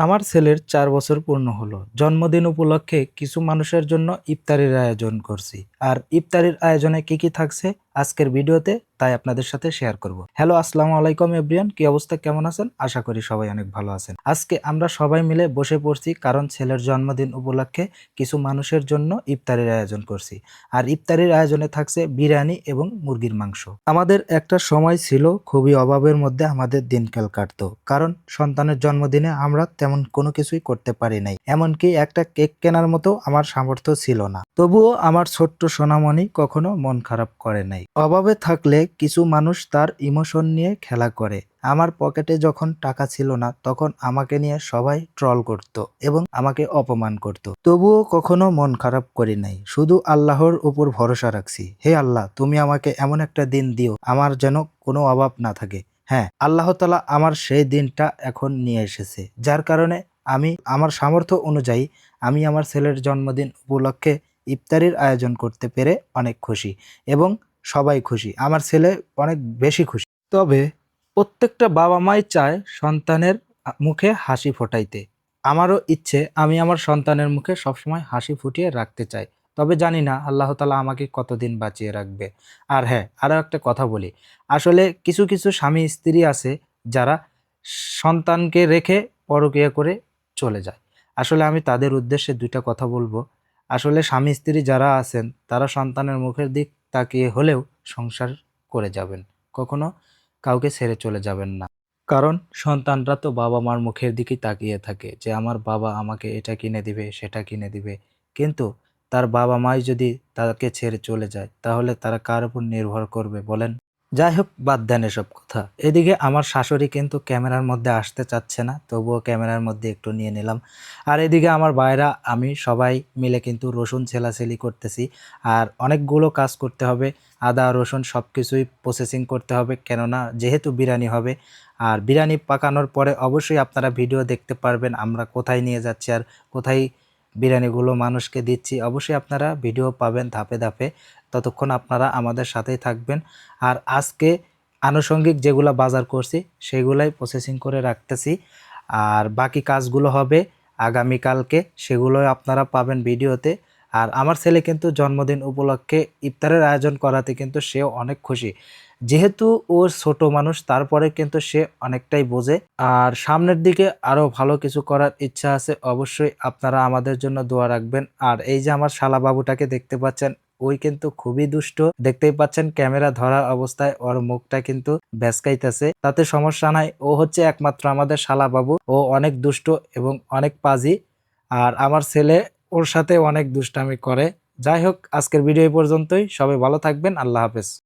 আমার ছেলের চার বছর পূর্ণ হলো। জন্মদিন উপলক্ষে কিছু মানুষের জন্য ইফতারির আয়োজন করছি। আর ইফতারির আয়োজনে কি কি থাকছে আজকের ভিডিওতে তাই আপনাদের সাথে শেয়ার করব। হ্যালো আসসালামু আলাইকুম এভরিয়ান কি অবস্থা, কেমন আছেন? আশা করি সবাই অনেক ভালো আছেন। আজকে আমরা সবাই মিলে বসে পড়ছি কারণ ছেলের জন্মদিন উপলক্ষে কিছু মানুষের জন্য ইফতারির আয়োজন করছি। আর ইফতারির আয়োজনে থাকছে বিরিয়ানি এবং মুরগির মাংস। আমাদের একটা সময় ছিল, খুবই অভাবের মধ্যে আমাদের দিনকাল কাটতো। কারণ সন্তানের জন্মদিনে আমরা তেমন কোনো কিছুই করতে পারি নাই। এমনকি একটা কেক কেনার মতো আমার সামর্থ্য ছিল না। তবুও আমার ছোট্ট সোনামণি কখনো মন খারাপ করে নাই। অভাবে থাকলে কিছু মানুষ তার ইমোশন নিয়ে খেলা করে। আমার পকেটে যখন টাকা ছিল না, তখন আমাকে নিয়ে সবাই ট্রল করত এবং আমাকে অপমান করত। তবুও কখনো মন খারাপ করি নাই। শুধু আল্লাহর উপর ভরসা রাখছি। হে আল্লাহ, তুমি আমাকে এমন একটা দিন দিও, আমার যেন কোনো অভাব না থাকে। হ্যাঁ আল্লাহ তালা আমার সেই দিনটা এখন নিয়ে এসেছে, যার কারণে আমি আমার সামর্থ্য অনুযায়ী আমি আমার ছেলের জন্মদিন উপলক্ষে ইফতারির আয়োজন করতে পেরে অনেক খুশি এবং সবাই খুশি। আমার ছেলে অনেক বেশি খুশি। তবে প্রত্যেকটা বাবা মাই চায় সন্তানের মুখে হাসি ফোটাইতে। আমারও ইচ্ছে, আমি আমার সন্তানের মুখে সবসময় হাসি ফুটিয়ে রাখতে চাই। তবে জানি না, আল্লাহ তালা আমাকে কতদিন বাঁচিয়ে রাখবে। আর হ্যাঁ আরও একটা কথা বলি। আসলে কিছু কিছু স্বামী, স্ত্রী আছে যারা সন্তানকে রেখে পরকিয়া করে চলে যায়। আসলে আমি তাদের উদ্দেশ্যে দুইটা কথা বলব। আসলে স্বামী, স্ত্রী যারা আছেন, তারা সন্তানের মুখের দিক তাকিয়ে হলেও সংসার করে যাবেন। কখনো কাউকে ছেড়ে চলে যাবেন না। কারণ সন্তানরা তো বাবা মার মুখের দিকেই তাকিয়ে থাকে যে, আমার বাবা আমাকে এটা কিনে দিবে, সেটা কিনে দিবে। কিন্তু তার বাবা মাই যদি তাকে ছেড়ে চলে যায়, তাহলে তারা কার উপর নির্ভর করবে বলেন? যাই হোক বাদ দেন এসব কথা। এদিকে আমার শাশুড়ি কিন্তু ক্যামেরার মধ্যে আসতে চাচ্ছে না, তবুও ক্যামেরার মধ্যে একটু নিয়ে নিলাম। আর এদিকে আমার ভাইরা, আমি সবাই মিলে কিন্তু রসুন ছেলাছেলি করতেছি। আর অনেকগুলো কাজ করতে হবে, আদা, রসুন সব কিছুই প্রসেসিং করতে হবে, কেননা যেহেতু বিরিয়ানি হবে। আর বিরিয়ানি পাকানোর পরে অবশ্যই আপনারা ভিডিও দেখতে পারবেন, আমরা কোথায় নিয়ে যাচ্ছি আর কোথায় বিরিয়ানিগুলো মানুষকে দিচ্ছি। অবশ্যই আপনারা ভিডিও পাবেন ধাপে ধাপে। ততক্ষণ আপনারা আমাদের সাথেই থাকবেন। আর আজকে আনুষঙ্গিক যেগুলো বাজার করছি, সেগুলাই প্রসেসিং করে রাখতেছি। আর বাকি কাজগুলো হবে আগামীকালকে সেগুলো আপনারা পাবেন ভিডিওতে। আর আমার ছেলে কিন্তু জন্মদিন উপলক্ষে ইফতারের আয়োজন করাতে কিন্তু সে অনেক খুশি। যেহেতু ওর ছোট মানুষ, তারপরে কিন্তু সে অনেকটাই বোঝে। আর সামনের দিকে আরও ভালো কিছু করার ইচ্ছা আছে, অবশ্যই আপনারা আমাদের জন্য দোয়া রাখবেন। আর এই যে আমার শালাবাবুটাকে দেখতে পাচ্ছেন ওই কিন্তু খুবই দুষ্ট। দেখতেই পাচ্ছেন ক্যামেরা ধরা অবস্থায় ওর মুখটা কিন্তু ব্যাসকাইতেছে তাতে সমস্যা নাই, ও হচ্ছে একমাত্র আমাদের শালা বাবু। ও অনেক দুষ্ট এবং অনেক পাজি। আর আমার ছেলে ওর সাথে অনেক দুষ্টামি করে। যাই হোক, আজকের ভিডিও পর্যন্তই। সবাই ভালো থাকবেন। আল্লাহ হাফেজ।